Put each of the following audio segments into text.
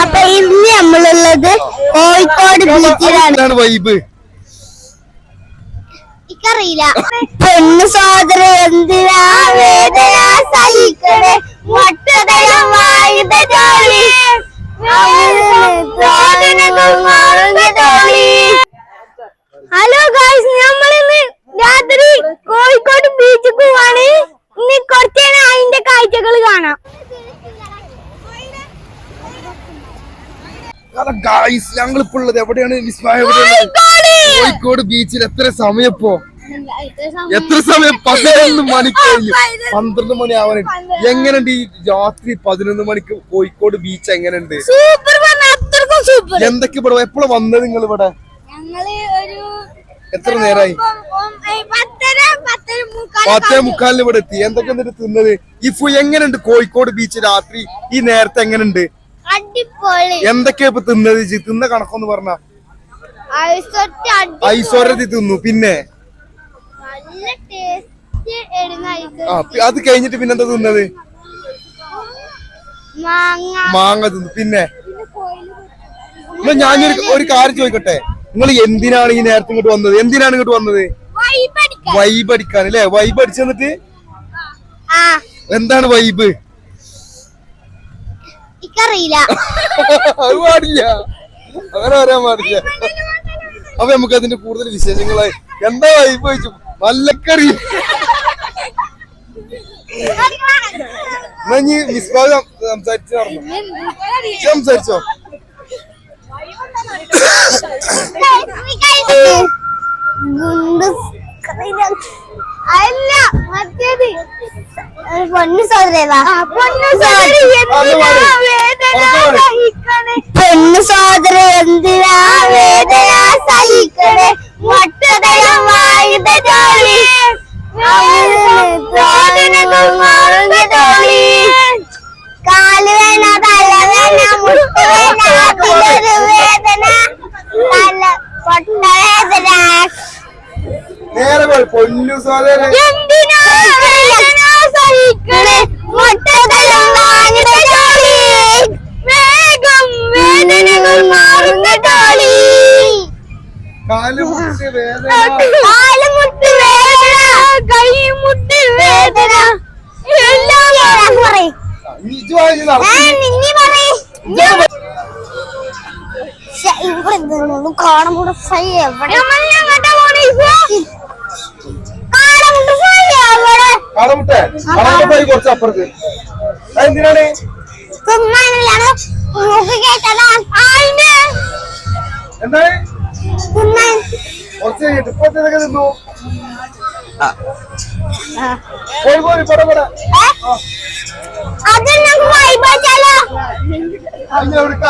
അപ്പൊ ഇന്ന് നമ്മളുള്ളത് കോഴിക്കോട് ബീച്ചിലാണ് വൈബ് എനിക്കറിയില്ല. പെണ്ണ് സോദര എന്തിനാ വേദന സഹിക്കണേ? മൊട്ടതരം വായുധ ജോലി ഹലോ ഗായ്സ് നമ്മൾ ഇന്ന് രാത്രി കോഴിക്കോട് ബീച്ചിൽ പോവാണ് ഇനി കുറച്ച് നേരം അതിന്റെ കാഴ്ചകൾ കാണാം കാരണം ഗായ്സ് ഞങ്ങൾ ഇപ്പൊ ഉള്ളത് എവിടെയാണ്? വിസ്മയ എവിടെയാണ്? കോഴിക്കോട്! ബീച്ചിൽ എത്ര സമയപ്പോ ഇപ്പോ? എത്ര സമയം? പതിനൊന്ന് മണി കഴിഞ്ഞു പന്ത്രണ്ട് മണി ആവാനുണ്ട് എങ്ങനെയുണ്ട് ഈ രാത്രി പതിനൊന്ന് മണിക്ക് കോഴിക്കോട് ബീച്ച് എങ്ങനെയുണ്ട്? എന്തൊക്കെ ഇവിടെ? എപ്പോഴാണ് വന്നത് നിങ്ങൾ ഇവിടെ? എത്ര നേരായി? പത്തേ മുക്കാലിന് ഇവിടെ എത്തി. എന്തൊക്കെ എന്നിട്ട് തിന്നത്? ഇഫു എങ്ങനെയുണ്ട് കോഴിക്കോട് ബീച്ച് രാത്രി? ഈ നേരത്തെ എങ്ങനെയുണ്ട്? അടിപൊളി. എന്തൊക്കെയാ ഇപ്പൊ തിന്നത് ഇജ്ജ്? തിന്ന കണക്കൊന്ന് പറഞ്ഞ. ഐശ്വര്യത്തിൽ തിന്നു പിന്നെ? ആ അത് കഴിഞ്ഞിട്ട് പിന്നെന്താ തിന്നത്? മാങ്ങ. തിന്നു പിന്നെ? ഞാനൊരു ഒരു കാര്യം ചോദിക്കട്ടെ? നിങ്ങൾ എന്തിനാണ് ഈ നേരത്തെ ഇങ്ങോട്ട് വന്നത്? എന്തിനാണ് ഇങ്ങോട്ട് വന്നത്? വൈബ് അടിക്കാൻ. അല്ലേ? വൈബ് അടിച്ചു തന്നിട്ട് ആ. എന്താണ് വൈബ്? എനിക്കറിയില്ല. അത് പാടില്ല. അങ്ങനെ പറയാൻ പാടില്ല. അപ്പൊ നമുക്ക് അതിന്റെ കൂടുതൽ വിശേഷങ്ങളായി എന്താ വൈബ് വെച്ചു മല്ലക്കറി. ഇനി മിസ്ബാഗ് സംസാരിച്ചു സംസാരിച്ചോ? അല്ല മറ്റേത്. പൊന്നു സോദരി എന്തിനാ വേദന സഹിക്കണേ? സോദര മൊട്ടതരം വായുധ ജോലി. കാലുവേന തലവേന മുട്ടുവേന അതിലൊരു വേദന. തല പൊട്ടവേദന നേരെ പൊന്നു സോദരൻ എന്തിനാ വേദന സഹിക്കണേ മുട്ടതരം വാങ്ങിയ ജോലി വേഗം വേദനകൾ മാറുന്ന ജോലി വേദന. കാലുമുട്ട് വേദന കൈമുട്ട് വേദന. എല്ലാം പറയും നീ ഇജ്ജ് വാങ്ങി നടക്കും. കാണുമ്പോൾ ഫ്രൈ എവിടെ കടമുട്ടെ കുറച്ച് അപ്പുറത്ത്. എന്തിനാണ്? എന്താണ്? തിന്നാൻ കുറച്ച് കഴിഞ്ഞിട്ട് ഇപ്പൊ ഇതൊക്കെ തിന്നു പോയി പോയി പട പട. ഏ? അത് ഞങ്ങൾക്ക്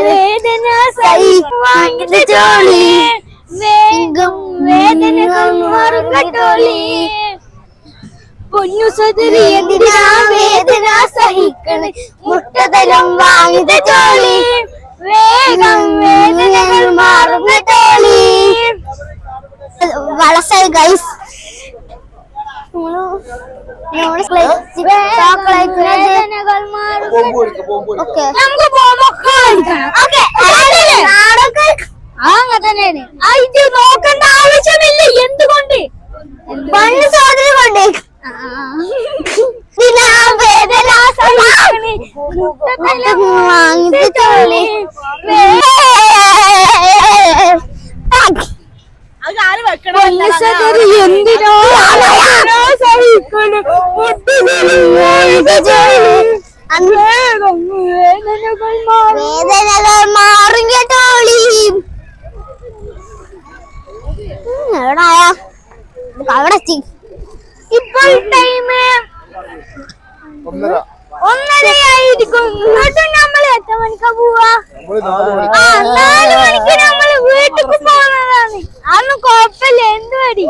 വേദന സഹിവാങ്ങിന്റെ ജോലി വേഗം വേദനകൾ മാറുകട്ടോളി പൊന്നു സദരി എന്തിനാ വേദന സഹിക്കണ മുട്ടതലം വാങ്ങിത ജോലി വേഗം വേദനകൾ മാറുന്ന ജോലി വളസായി ഗൈസ് വേദനകൾ നമുക്ക് ബോംബൊക്കെ കളിക്കണം അങ്ങനെ തന്നെയാണ്. ഇത് നോക്കേണ്ട ആവശ്യമില്ല. എന്തുകൊണ്ട്? പണ്ട് സോദരി കൊണ്ട് എന്തിനോ? സഹിക്കണം വേദനകൾ മാറും. കേട്ടോളി എവിടായാ അവിടെ എത്തി. ഇപ്പോൾ ടൈം ഒന്നര. ഒന്നരയായിരിക്കും. എന്നിട്ട് നമ്മൾ എത്ര മണിക്കാ പോവാ? ആ നാല് മണിക്ക് നമ്മൾ വീട്ടിൽ പോകുന്നതാണ് അന്ന് കുഴപ്പമില്ല. എന്ത് പടി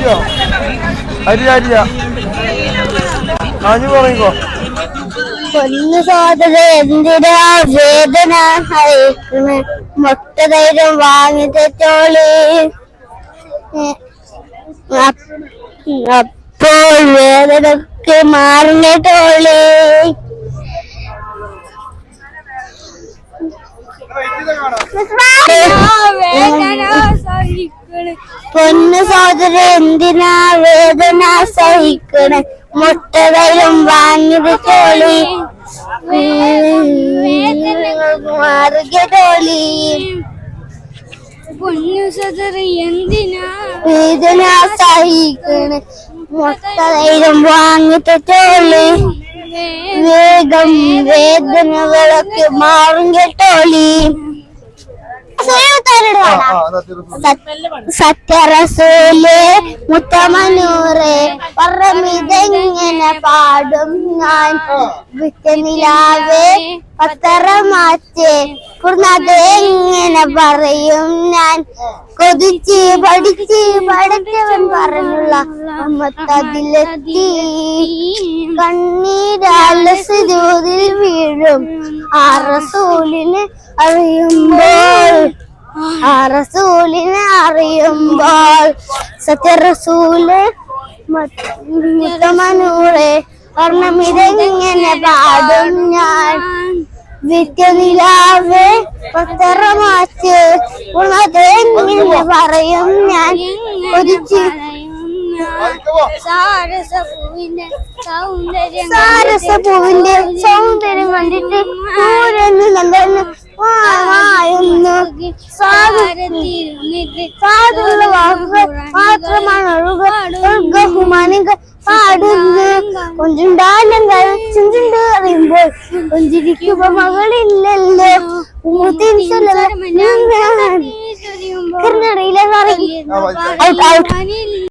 അരിയോ അരി അരിയാ ആഞ്ഞു പറഞ്ഞോ പൊന്നു സോദര എന്തിനാ വേദന സഹിക്കണ് മുട്ടതൈരം വാങ്ങിത്തോളി അപ്പോൾ വേദനക്ക് മാറിഞ്ഞോളി പൊന്നു സോദര എന്തിനാ വേദന സഹിക്കണ്? മുട്ടതൈരം വാങ്ങിത്തോളി മാറുകോളി പൊന്നു സദറി എന്തിനാ വേദന സഹിക്കണ്? മുട്ടതൈരം വാങ്ങിത്തോളി വേഗം വേദനകളൊക്കെ മാറും കേട്ടോളി. സത്യറസൂൽ മുത്തമനൂറ് പറമിതെങ്ങനെ പാടും ഞാൻ പത്തറമാറ്റ് കുർന്നത് എങ്ങനെ പറയും ഞാൻ? കൊതിച്ച് പഠിച്ച് പഠിച്ചവൻ പറഞ്ഞുള്ള അമ്മത്തതിലെത്തി. കണ്ണീരാലസിൽ വീഴും. ആ അറിയുമ്പോൾ ആ അറിയുമ്പോൾ സത്യറസൂൽ മുത്തമനൂറെ വർണമിതെങ്ങനെ പാടും ഞാൻ? വിദ്യനിലാവ് പത്തറമാച്ച് ഉണതെങ്ങനെ പറയും ഞാൻ. ഒരു സാരസപൂവിന്റെ സൗന്ദര്യം സാരസപൂവിന്റെ സൗന്ദര്യം കണ്ടിട്ട് പൂരന്ന് നന്ദന് സാരത്തിരുന്നിട്ട് സാധുള്ള വാക്കുകൾ മാത്രമാണ് ബഹുമാനികൾ പാടുന്നു കൊഞ്ചുണ്ടാലങ്ങൾ ചെഞ്ചുണ്ട് അറിയുമ്പോൾ കൊഞ്ചിരിക്കുമ്പോ മകളില്ലല്ലോ. കർണടയിലെ ഔട്ട് ഔട്ട്